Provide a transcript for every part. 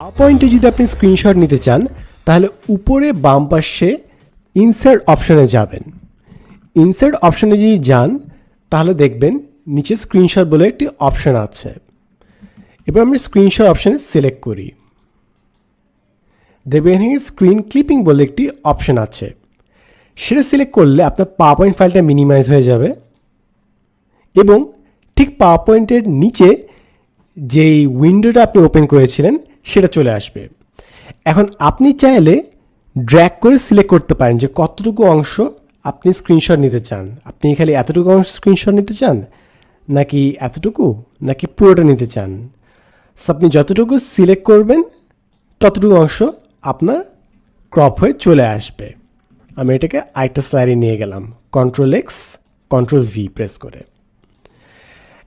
পয়েন্টে যদি আপনি স্ক্রিনশট নিতে চান, তাহলে উপরে বাম পাশে ইনসার্ট অপশনে যাবেন। ইনসার্ট অপশনে যদি যান, তাহলে দেখবেন নিচে স্ক্রিনশট বলে একটি অপশন আছে। এবার আমি স্ক্রিনশট অপশানে সিলেক্ট করি। দেখবেন এখানে স্ক্রিন ক্লিপিং বলে একটি অপশন আছে। সেটা সিলেক্ট করলে আপনার পাওয়ার পয়েন্ট ফাইলটা মিনিমাইজ হয়ে যাবে। এবং ঠিক পাওয়ার পয়েন্টের নিচে যেই উইন্ডোটা আপনি ওপেন করেছিলেন সেটা চলে আসবে। এখন আপনি চাইলে ড্র্যাগ করে সিলেক্ট করতে পারেন যে কতটুকু অংশ আপনি স্ক্রিনশট নিতে চান। আপনি খালি এতটুকু অংশ স্ক্রিনশট নিতে চান? নাকি এতটুকু? নাকি পুরোটা নিতে চান? আপনি যতটুকু সিলেক্ট করবেন, ততটুকু অংশ আপনার ক্রপ হয়ে চলে আসবে। আমি এটাকে আরেকটা স্লাইডে নিয়ে গেলাম। Control X control V press করে।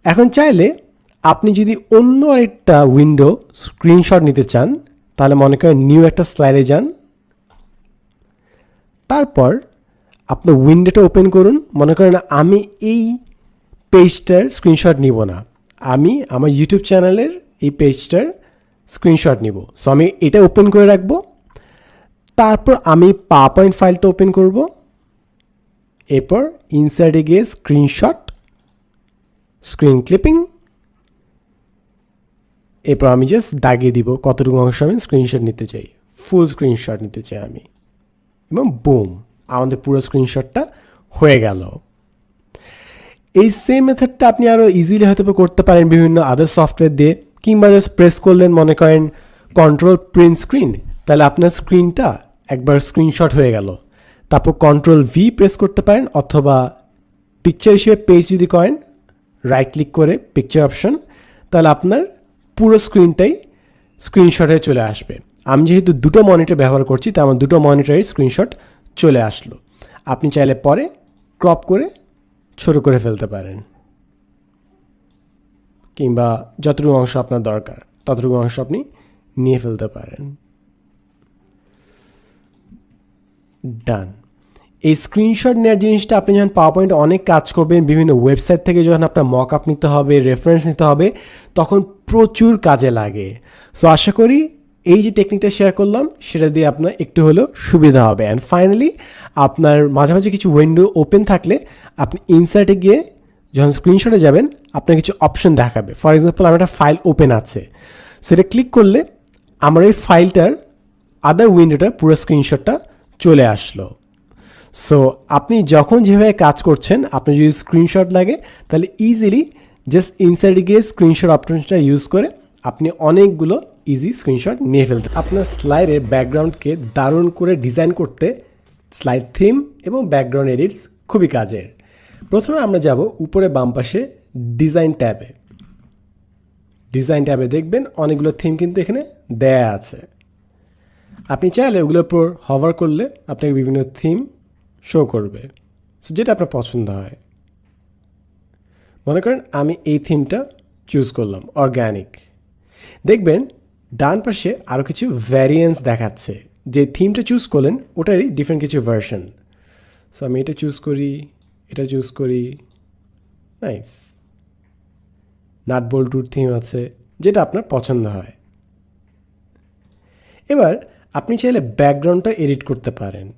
এখন চাইলে আপনি যদি অন্য আরেকটা উইন্ডো স্ক্রিনশট নিতে চান, তাহলে মনে করেন নিউ একটা স্লাইডে যান। তারপর আপনার উইন্ডোটা ওপেন করুন। মনে করেন আমি এই পেজটার স্ক্রিনশট নিব না। আমি আমার ইউটিউব চ্যানেলের এই পেজটার স্ক্রিনশট নিব। সো আমি এটা ওপেন করে রাখব। তারপর আমি পা পয়েন্ট ফাইলটা ওপেন করব। এরপর ইনসাইডে গিয়ে স্ক্রিনশট স্ক্রিন ক্লিপিং এরপর আমি জাস্ট দাগিয়ে দিব কতটুকু অংশ আমি স্ক্রিনশট নিতে চাই। ফুল স্ক্রিনশট নিতে চাই আমি। এবং বুম আমাদের পুরো স্ক্রিনশটটা হয়ে গেল। এই সেম মেথডটা আপনি আরও ইজিলি হয়তো করতে পারেন বিভিন্ন আদার সফটওয়্যার দিয়ে, কিংবা জাস্ট প্রেস করলেন, মনে করেন কন্ট্রোল প্রিন্ট স্ক্রিন তাহলে আপনার স্ক্রিনটা একবার স্ক্রিনশট হয়ে গেল। তারপর কন্ট্রোল ভি প্রেস করতে পারেন, অথবা পিকচার হিসেবে পেজ যদি করেন রাইট ক্লিক করে পিকচার অপশন তাহলে আপনার পুরো স্ক্রিনটাই স্ক্রিনশটে চলে আসবে। আমি যেহেতু দুটো মনিটর ব্যবহার করছি, তাই আমার দুটো মনিটরের স্ক্রিনশট চলে আসলো। আপনি চাইলে পরে ক্রপ করে ছোট করে ফেলতে পারেন। কিংবা যতটুকু অংশ আপনার দরকার, ততটুকু অংশ আপনি নিয়ে ফেলতে পারেন। ডান এই স্ক্রিনশট নেওয়ার জিনিসটা আপনি যখন পাওয়ার পয়েন্টে অনেক কাজ করবেন, বিভিন্ন ওয়েবসাইট থেকে যখন আপনার মক আপ নিতে হবে রেফারেন্স নিতে হবে, তখন প্রচুর কাজে লাগে। সো আশা করি এই যে টেকনিকটা শেয়ার করলাম, সেটা দিয়ে আপনার একটু হলেও সুবিধা হবে। অ্যান্ড ফাইনালি আপনার মাঝে মাঝে কিছু উইন্ডো ওপেন থাকলে আপনি ইনসার্টে গিয়ে যখন স্ক্রিনশটে যাবেন আপনার কিছু অপশন দেখাবে। ফর এক্সাম্পল আমার একটা ফাইল ওপেন আছে। সেটা ক্লিক করলে আমার এই ফাইলটার আদার উইন্ডোটা পুরো স্ক্রিনশটটা চলে আসলো। সো আপনি যখন যেভাবে কাজ করছেন, আপনার যদি স্ক্রিনশট লাগে, তাহলে ইজিলি জাস্ট ইনসাইডে গিয়ে স্ক্রিনশট অপশনটা ইউজ করে আপনি অনেকগুলো ইজি স্ক্রিনশট নিয়ে ফেলতে আপনার স্লাইডের ব্যাকগ্রাউন্ডকে দারুণ করে ডিজাইন করতে স্লাইড থিম এবং ব্যাকগ্রাউন্ড এডিটস খুবই কাজের। প্রথমে আমরা যাব উপরে বাম পাশে ডিজাইন ট্যাবে ডিজাইন ট্যাবে দেখবেন অনেকগুলো থিম কিন্তু এখানে দেয়া আছে। আপনি চাইলে ওগুলোর উপর হভার করলে আপনাকে বিভিন্ন থিম শো করবে। সো যেটা আপনার পছন্দ হয়। মনে করেন আমি এই থিমটা চুজ করলাম অর্গ্যানিক দেখবেন, ডান পাশে আরও কিছু ভ্যারিয়েন্স দেখাচ্ছে। যে থিমটা চুজ করলেন, ওটারই ডিফারেন্ট কিছু ভার্সন সো আমি এটা চুজ করি, এটা চুজ করি। নাইস নাট বল্টুর থিম আছে, যেটা আপনার পছন্দ হয়। এবার, আপনি চাইলে ব্যাকগ্রাউন্ডটা এডিট করতে পারেন।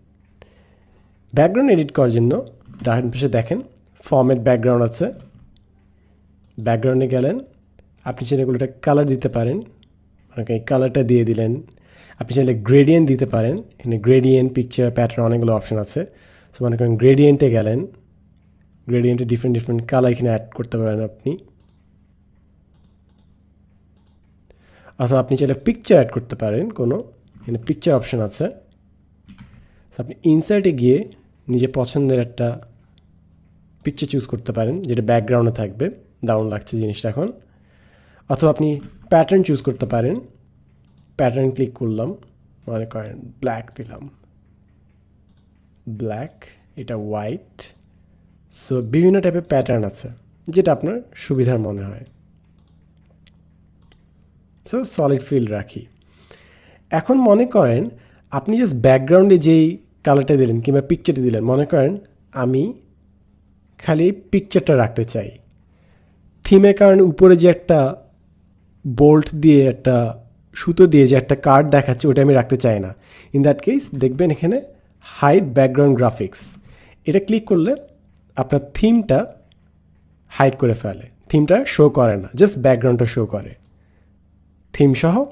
ব্যাকগ্রাউন্ড এডিট করার জন্য, ডান পাশে দেখেন ফর্মেট ব্যাকগ্রাউন্ড আছে। ব্যাকগ্রাউন্ডে গেলেন, আপনি চাইলে এগুলোটা কালার দিতে পারেন। মানে এই কালারটা দিয়ে দিলেন। আপনি চাইলে গ্রেডিয়েন্ট দিতে পারেন। এখানে গ্রেডিয়েন্ট পিকচার প্যাটার্ন অনেকগুলো অপশন আছে। সো মনে করেন গ্রেডিয়েন্টে গেলেন। গ্রেডিয়েন্টে ডিফারেন্ট ডিফারেন্ট কালার এখানে অ্যাড করতে পারেন আপনি। অথবা আপনি চাইলে পিকচার অ্যাড করতে পারেন কোনো। এখানে পিকচার অপশন আছে। আপনি ইনসার্টে গিয়ে নিজে পছন্দের একটা পিকচার চুজ করতে পারেন, যেটা ব্যাকগ্রাউন্ডে থাকবে। দারুণ লাগছে জিনিসটা এখন। অথবা আপনি প্যাটার্ন চুজ করতে পারেন। প্যাটার্ন ক্লিক করলাম, মনে করেন ব্ল্যাক দিলাম। ব্ল্যাক এটা হোয়াইট সো বিভিন্ন টাইপের প্যাটার্ন আছে, যেটা আপনার সুবিধার মনে হয়। সো সলিড ফিল রাখি। এখন মনে করেন, আপনি জাস্ট ব্যাকগ্রাউন্ডে যেই কালারটা দিলেন কিংবা পিকচারটা দিলেন, মনে করেন আমি খালি পিকচারটা রাখতে চাই। থিমের কারণে উপরে যে একটা বোল্ট দিয়ে একটা সুতো দিয়ে যে একটা কার্ড দেখাচ্ছে, ওটা আমি রাখতে চাই না। ইন দ্যাট কেস দেখবেন এখানে হাইড ব্যাকগ্রাউন্ড গ্রাফিক্স এটা ক্লিক করলে আপনার থিমটা হাইড করে ফেলে। থিমটা শো করে না জাস্ট ব্যাকগ্রাউন্ডটা শো করে। থিম সহ,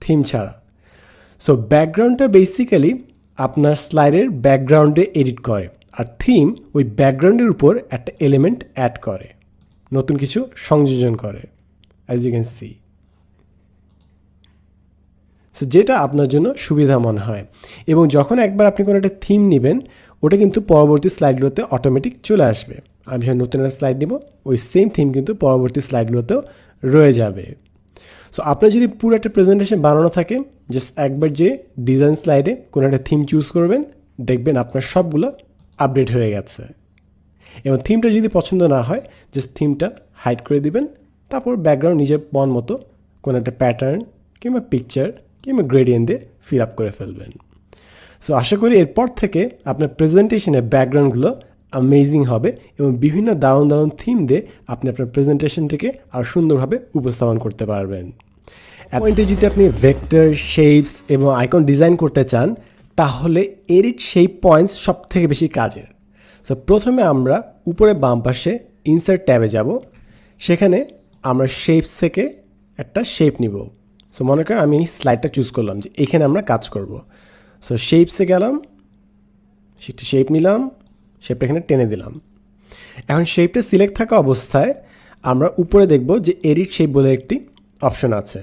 থিম ছাড়া। সো ব্যাকগ্রাউন্ডটা বেসিক্যালি আপনার স্লাইডের ব্যাকগ্রাউন্ডে এডিট করে। আর থিম ওই ব্যাকগ্রাউন্ডের উপর একটা এলিমেন্ট অ্যাড করে। নতুন কিছু সংযোজন করে as you can see so যেটা আপনার জন্য সুবিধা মনে হয়। এবং যখন একবার আপনি কোনো একটা থিম নেবেন, ওটা কিন্তু পরবর্তী স্লাইডগুলোতে অটোমেটিক চলে আসবে। আমি যখন নতুন একটা স্লাইড নিব, ওই সেম থিম কিন্তু পরবর্তী স্লাইডগুলোতেও রয়ে যাবে। সো আপনার যদি পুরো একটা প্রেজেন্টেশন বানানো থাকে জাস্ট একবার যে ডিজাইন স্লাইডে কোনো একটা থিম চুজ করবেন, দেখবেন আপনার সবগুলো আপডেট হয়ে গেছে। এবং থিমটা যদি পছন্দ না হয় জাস্ট থিমটা হাইড করে দিবেন। তারপর ব্যাকগ্রাউন্ড নিজের মন মতো কোনো একটা প্যাটার্ন কিংবা পিকচার কিংবা গ্রেডিয়েন্ট দিয়ে ফিল আপ করে ফেলবেন। সো আশা করি এরপর থেকে আপনার প্রেজেন্টেশনের ব্যাকগ্রাউন্ডগুলো অ্যামেজিং হবে এবং বিভিন্ন দারুণ দারুণ থিম দিয়ে আপনি আপনার প্রেজেন্টেশনটিকে আরও সুন্দরভাবে উপস্থাপন করতে পারবেন। পয়েন্টে যদি আপনি ভেক্টর শেপস এবং আইকন ডিজাইন করতে চান, তাহলে এডিট সেই পয়েন্টস সব থেকে বেশি কাজের। সো প্রথমে আমরা উপরে বাম পাশে ইনসার্ট ট্যাবে যাব। সেখানে আমরা শেপস থেকে একটা শেপ নিব। সো মনে করেন আমি স্লাইডটা চুজ করলাম যে এখানে আমরা কাজ করব। সো শেপসে গেলাম সেটা শেপ নিলাম শেপটা এখানে টেনে দিলাম। এখন শেপটা সিলেক্ট থাকা অবস্থায় আমরা উপরে দেখব যে এডিট শেপ বলে একটি অপশন আছে।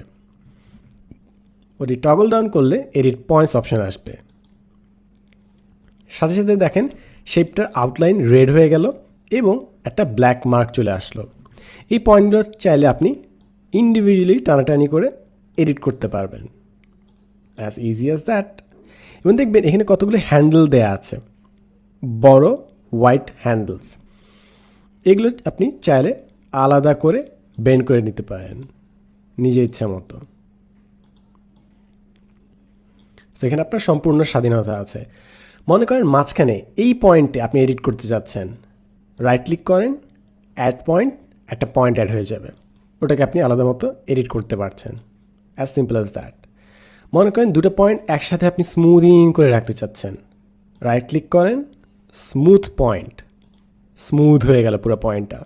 ওটি টগল ডাউন করলে এডিট পয়েন্টস অপশন আসবে। সাথে সাথে দেখেন শেপটার আউটলাইন রেড হয়ে গেল এবং একটা ব্ল্যাক মার্ক চলে আসলো। এই পয়েন্টগুলো চাইলে আপনি ইন্ডিভিজুয়ালি টানাটানি করে এডিট করতে পারবেন। অ্যাজ ইজি অ্যাজ দ্যাট এবং দেখবেন এখানে কতগুলো হ্যান্ডেল দেয়া আছে। বড় হোয়াইট হ্যান্ডেলস এগুলো আপনি চাইলে আলাদা করে বেন্ড করে নিতে পারেন। নিজের ইচ্ছা মতো। সেখানে আপনার সম্পূর্ণ স্বাধীনতা আছে। মনে করেন মাঝখানে এই পয়েন্টে আপনি এডিট করতে যাচ্ছেন। রাইট ক্লিক করেন অ্যাড পয়েন্ট একটা পয়েন্ট অ্যাড হয়ে যাবে। ওটাকে আপনি আলাদা মতো এডিট করতে পারছেন। অ্যাজ সিম্পল অ্যাজ দ্যাট মনে করেন দুটো পয়েন্ট একসাথে আপনি স্মুদিং করে রাখতে চাচ্ছেন। রাইট ক্লিক করেন স্মুথ পয়েন্ট স্মুথ হয়ে গেল পুরো পয়েন্টটা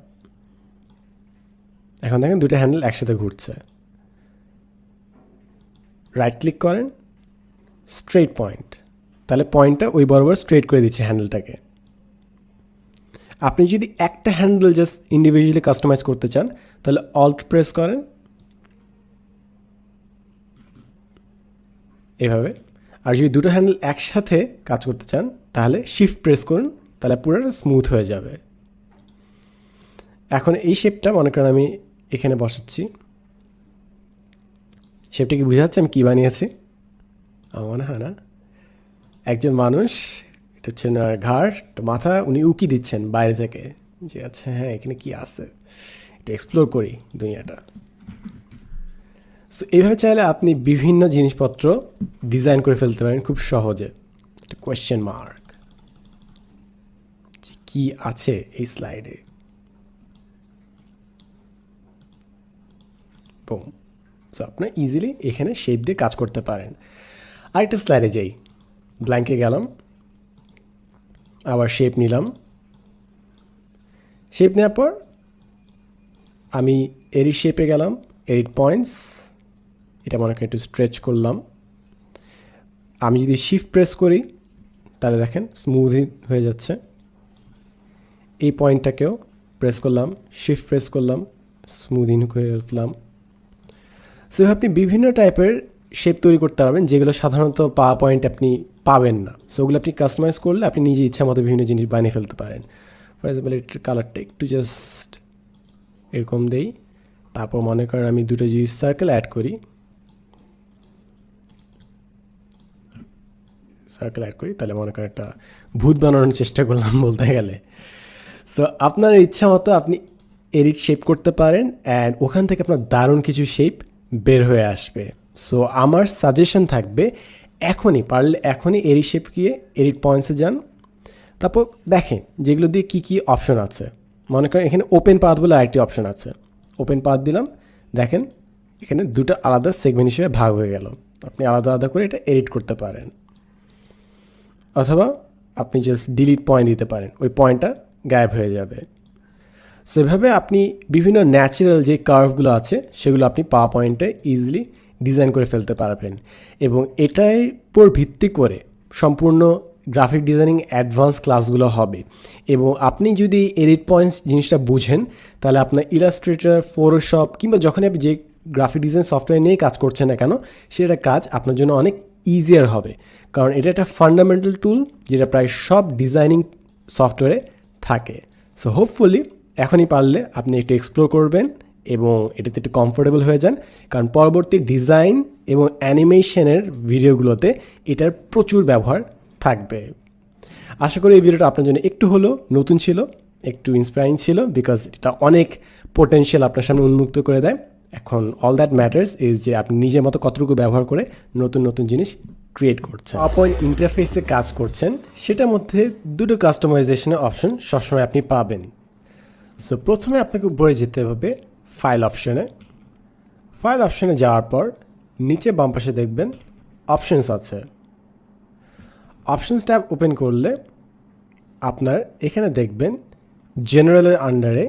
এখন দেখেন দুটো হ্যান্ডেল একসাথে ঘুরছে। রাইট ক্লিক করেন স্ট্রেট পয়েন্ট তাহলে পয়েন্টটা ওই বরাবর স্ট্রেট করে দিচ্ছে হ্যান্ডেলটাকে আপনি যদি একটা হ্যান্ডেল জাস্ট ইন্ডিভিজুয়ালি কাস্টমাইজ করতে চান, তাহলে অল্ট প্রেস করেন। এভাবে। আর যদি দুটো হ্যান্ডেল একসাথে কাজ করতে চান, তাহলে শিফট প্রেস করুন, তাহলে পুরোটা স্মুথ হয়ে যাবে। এখন এই শেপটা মনে করেন আমি এখানে বসাচ্ছি। শেপটা কি বুঝা যাচ্ছে আমি কী বানিয়েছি? আমার মনে হয় না। একজন মানুষ, এটা হচ্ছে ওনার ঘাড়, তো মাথা উনি উকি দিচ্ছেন বাইরে থেকে, যে আচ্ছা হ্যাঁ এখানে কি আছে? একটু এক্সপ্লোর করি দুনিয়াটা। এইভাবে চাইলে আপনি বিভিন্ন জিনিসপত্র ডিজাইন করে ফেলতে পারেন খুব সহজে। একটা কোয়েশ্চেন মার্ক কি আছে এই স্লাইডে বুম সো আপনার ইজিলি এখানে শেপ দিয়ে কাজ করতে পারেন। আরেকটা স্লাইডে যাই। ব্ল্যাঙ্কে গেলাম। আবার শেপ নিলাম। শেপ নেওয়ার পর আমি এডিট শেপে গেলাম এডিট পয়েন্টস এটা মনে একটু স্ট্রেচ করলাম। আমি যদি শিফট প্রেস করি, তাহলে দেখেন স্মুথই হয়ে যাচ্ছে। এই পয়েন্টটাকেও প্রেস করলাম শিফট প্রেস করলাম স্মুদিং করে ফেললাম সো আপনি বিভিন্ন টাইপের শেপ তৈরি করতে পারবেন, যেগুলো সাধারণত পা পয়েন্ট আপনি পাবেন না। সো ওগুলো আপনি কাস্টমাইজ করলে আপনি নিজে ইচ্ছা মতো বিভিন্ন জিনিস বানিয়ে ফেলতে পারেন। ফর এক্সাম্পল এটার কালারটা একটু জাস্ট এরকম দেই। তারপর মনে করেন আমি দুটো জিনিস সার্কেল অ্যাড করি। সার্কেল অ্যাড করি, তাহলে মনে করেন একটা ভূত বানানোর চেষ্টা করলাম বলতে গেলে। সো আপনার ইচ্ছা মতো আপনি এডিট শেপ করতে পারেন অ্যান্ড ওখান থেকে আপনার দারুণ কিছু শেপ বের হয়ে আসবে। সো আমার সাজেশন থাকবে, এখনই, পারলে এখনই এডিট শেপ গিয়ে এডিট পয়েন্টসে যান। তারপর দেখেন, যেগুলো দিয়ে কী কী অপশন আছে। মনে করেন, এখানে ওপেন পাথ বলে আরেকটি অপশন আছে। ওপেন পাথ দিলাম, দেখেন, এখানে দুটো আলাদা সেগমেন্ট হিসেবে ভাগ হয়ে গেল। আপনি আলাদা আলাদা করে এটা এডিট করতে পারেন। অথবা আপনি জাস্ট ডিলিট পয়েন্ট দিতে পারেন, ওই পয়েন্টটা গায়েব হয়ে যাবে। সেভাবে আপনি বিভিন্ন ন্যাচারাল যে কার্ভগুলো আছে, সেগুলো আপনি পাওয়ার পয়েন্টে ইজিলি ডিজাইন করে ফেলতে পারবেন। এবং এটাই উপর ভিত্তি করে সম্পূর্ণ গ্রাফিক ডিজাইনিং অ্যাডভান্স ক্লাসগুলো হবে। এবং আপনি যদি এডিট পয়েন্টস জিনিসটা বুঝেন, তাহলে আপনার ইলাস্ট্রেটর ফটোশপ কিংবা যখন আপনি যে গ্রাফিক ডিজাইন সফটওয়্যার নিয়ে কাজ করছেন না কেন, সেটা কাজ আপনার জন্য অনেক ইজিয়ার হবে। কারণ এটা একটা ফান্ডামেন্টাল টুল যেটা প্রায় সব ডিজাইনিং সফটওয়্যারে থাকে। সো হোপফুলি এখনই পারলে আপনি একটু এক্সপ্লোর করবেন। এবং এটাতে একটু কমফোর্টেবল হয়ে যান। কারণ পরবর্তী ডিজাইন এবং অ্যানিমেশনের ভিডিওগুলোতে এটার প্রচুর ব্যবহার থাকবে। আশা করি এই ভিডিওটা আপনার জন্য একটু হলেও নতুন ছিল, একটু ইন্সপায়ারিং ছিল বিকজ এটা অনেক পোটেনশিয়াল আপনার সামনে উন্মুক্ত করে দেয়। এখন অল দ্যাট ম্যাটার্স ইজ যে আপনি নিজের মতো কতটুকু ব্যবহার করে নতুন নতুন জিনিস ক্রিয়েট করছেন। পয়েন্ট ইন্টারফেসে কাজ করছেন, সেটার মধ্যে দুটো কাস্টমাইজেশনের অপশন সবসময় আপনি পাবেন। সো প্রথমে আপনাকে উপরে যেতে হবে ফাইল অপশনে ফাইল অপশনে যাওয়ার পর নিচে বাম পাশে দেখবেন অপশনস আছে। অপশনস ট্যাব ওপেন করলে আপনার এখানে দেখবেন জেনারেলের আন্ডারে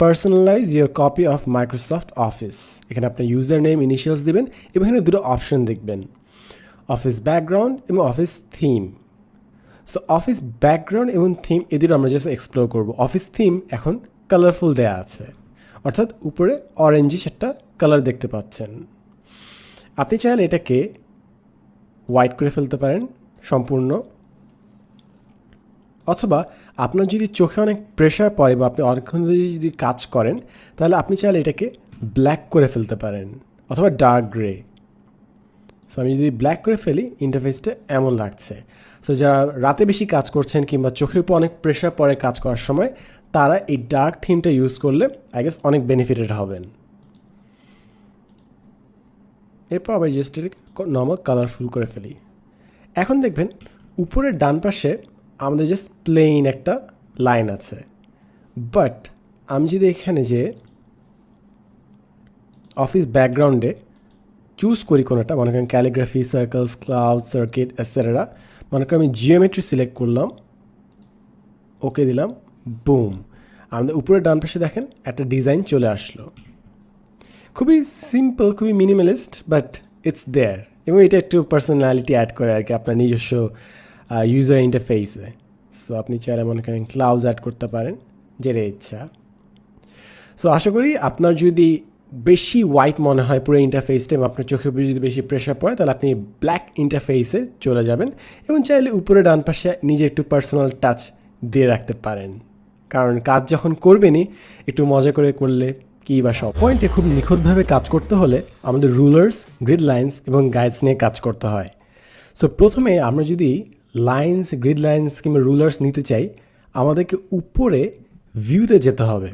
personalise your copy of Microsoft Office এখানে আপনার ইউজার নেম ইনিশিয়ালস দেবেন এবং এখানে দুটো অপশন দেখবেন। অফিস ব্যাকগ্রাউন্ড এবং office theme so office background এবং থিম এ দুটো আমরা জাস্ট এক্সপ্লোর করব। অফিস থিম এখন কালারফুল দেয়া আছে। অর্থাৎ উপরে অরেঞ্জিশ একটা কালার দেখতে পাচ্ছেন। আপনি চাইলে এটাকে হোয়াইট করে ফেলতে পারেন সম্পূর্ণ। অথবা আপনার যদি চোখে অনেক প্রেশার পড়ে বা আপনি অনেকক্ষণ যদি যদি কাজ করেন, তাহলে আপনি চাইলে এটাকে ব্ল্যাক করে ফেলতে পারেন অথবা ডার্ক গ্রে সো আমি যদি ব্ল্যাক করে ফেলি ইন্টারফেসটা এমন লাগছে। সো যারা রাতে বেশি কাজ করছেন কিংবা চোখের উপর অনেক প্রেশার পড়ে কাজ করার সময় তারা এই ডার্ক থিমটা ইউজ করলে আই গেস অনেক বেনিফিটেড হবেন। এরপর আবার জাস্ট নর্মাল কালারফুল করে ফেলি। এখন দেখবেন, উপরের ডান পাশে আমাদের জাস্ট প্লেইন একটা লাইন আছে। বাট আমি যদি এখানে যে অফিস ব্যাকগ্রাউন্ডে চুজ করি কোনোটা, মনে করেন ক্যালিগ্রাফি সার্কেলস ক্লাউড সার্কিট এসেরা মনে করেন আমি জিওমেট্রি সিলেক্ট করলাম ওকে দিলাম বুম। আমাদের উপরে ডান পাশে দেখেন একটা ডিজাইন চলে আসলো। খুবই সিম্পল, খুবই মিনিমালিস্ট, বাট ইটস দেয়ার। এবং এটা একটু পার্সোনালিটি অ্যাড করে আর কি আপনার নিজস্ব ইউজার ইন্টারফেসে সো আপনি চাইলে মনে করেন ক্লাউজ অ্যাড করতে পারেন যেটা ইচ্ছা। সো আশা করি আপনার যদি বেশি হোয়াইট মনে হয় পুরো ইন্টারফেসটা এবং আপনার চোখের উপরে যদি বেশি প্রেশার পড়ে, তাহলে আপনি ব্ল্যাক ইন্টারফেসে চলে যাবেন এবং চাইলে উপরে ডান পাশে নিজে একটু পার্সোনাল টাচ দিয়ে রাখতে পারেন। কারণ কাজ যখন করবেনই, একটু মজা করে করলে কি বা সব। পয়েন্টে খুব নিখুঁতভাবে কাজ করতে হলে আমাদের রুলার্স গ্রিড লাইন্স এবং গাইডস নিয়ে কাজ করতে হয়। সো প্রথমে আমরা যদি লাইন্স গ্রিড লাইন্স কিংবা রুলার্স নিতে চাই, আমাদেরকে উপরে ভিউতে যেতে হবে।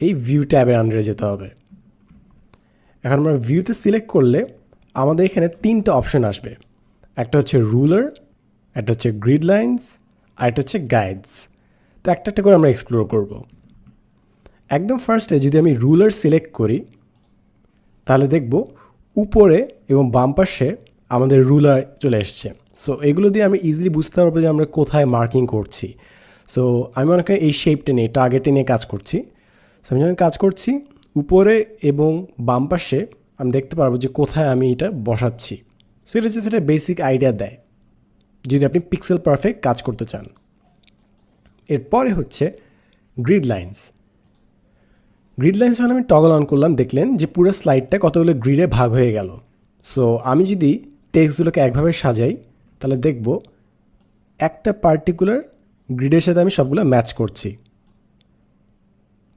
এই ভিউ ট্যাবের আন্ডারে যেতে হবে। এখন আমরা ভিউতে সিলেক্ট করলে আমাদের এখানে তিনটা অপশন আসবে। একটা হচ্ছে রুলার একটা হচ্ছে গ্রিড লাইন্স আর একটা হচ্ছে গাইডস তো একটা একটা করে আমরা এক্সপ্লোর করব। একদম ফার্স্টে যদি আমি রুলার সিলেক্ট করি, তাহলে দেখব উপরে এবং বাম পাশে আমাদের রুলার চলে এসছে। সো এগুলো দিয়ে আমি ইজিলি বুঝতে পারব যে আমরা কোথায় মার্কিং করছি। সো আমি মনে করি এই শেপটা নিয়ে টার্গেটে নিয়ে কাজ করছি। সো আমি যখন কাজ করছি, উপরে এবং বাম পাশে আমি দেখতে পারব যে কোথায় আমি এটা বসাচ্ছি। সো এটা হচ্ছে সেটা বেসিক আইডিয়া দেয়। যদি আপনি পিক্সেল পারফেক্ট কাজ করতে চান। এরপরে হচ্ছে গ্রিড লাইন্স গ্রিড লাইন্স যখন আমি টগল অন করলাম, দেখলেন যে পুরো স্লাইডটা কতগুলো গ্রিডে ভাগ হয়ে গেল। সো আমি যদি টেক্সটগুলোকে একভাবে সাজাই, তাহলে দেখব একটা পার্টিকুলার গ্রিডের সাথে আমি সবগুলো ম্যাচ করছি।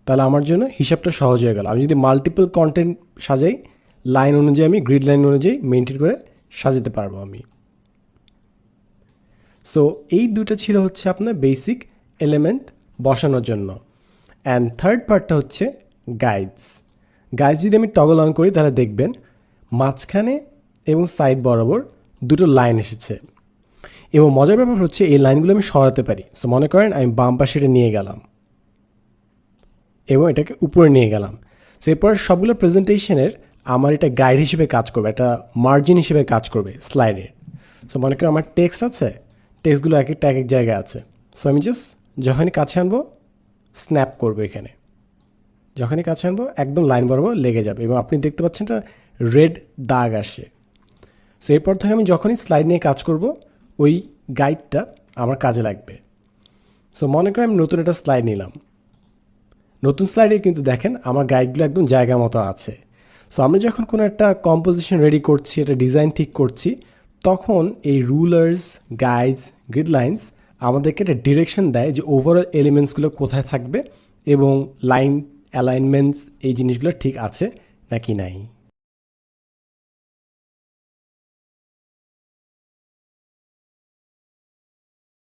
তাহলে আমার জন্য হিসাবটা সহজ হয়ে গেল। আমি যদি মাল্টিপল কন্টেন্ট সাজাই লাইন অনুযায়ী আমি গ্রিড লাইন অনুযায়ী মেনটেন করে সাজাতে পারব আমি। সো এই দুটো ছিল হচ্ছে আপনার বেসিক এলিমেন্ট বসানোর জন্য। অ্যান্ড থার্ড পার্টটা হচ্ছে গাইডস গাইডস যদি আমি টগল অন করি, তাহলে দেখবেন মাঝখানে এবং সাইড বরাবর দুটো লাইন এসেছে। এবং মজার ব্যাপার হচ্ছে, এই লাইনগুলো আমি সরাতে পারি। সো মনে করেন আমি বাম পাশে এটা নিয়ে গেলাম। এবং এটাকে উপরে নিয়ে গেলাম। সো এরপর সবগুলো প্রেজেন্টেশনের আমার এটা গাইড হিসেবে কাজ করবে, একটা মার্জিন হিসেবে কাজ করবে স্লাইডের সো মনে করেন আমার টেক্সট আছে টেক্সটগুলো এক একটা এক এক জায়গায় আছে। সো আমি জাস্ট যখনই কাছে আনব স্ন্যাপ করব এখানে। যখনই কাছে আনব, একদম লাইন বরাবর লেগে যাবে এবং আপনি দেখতে পাচ্ছেন একটা রেড দাগ আসে সো এরপর থেকে আমি যখনই স্লাইড নিয়ে কাজ করব, ওই গাইডটা আমার কাজে লাগবে। সো মনে করেন আমি নতুন একটা স্লাইড নিলাম। নতুন স্লাইডে কিন্তু দেখেন আমার গাইডগুলো একদম জায়গা মতো আছে। সো আমি যখন কোনো একটা কম্পোজিশন রেডি করছি, একটা ডিজাইন ঠিক করছি তখন এই রুলার্স গাইডস গ্রিডলাইন্স আমাদেরকে একটা ডিরেকশন দেয় যে ওভারঅল এলিমেন্টসগুলো কোথায় থাকবে এবং লাইন অ্যালাইনমেন্টস এই জিনিসগুলো ঠিক আছে নাকি নাই।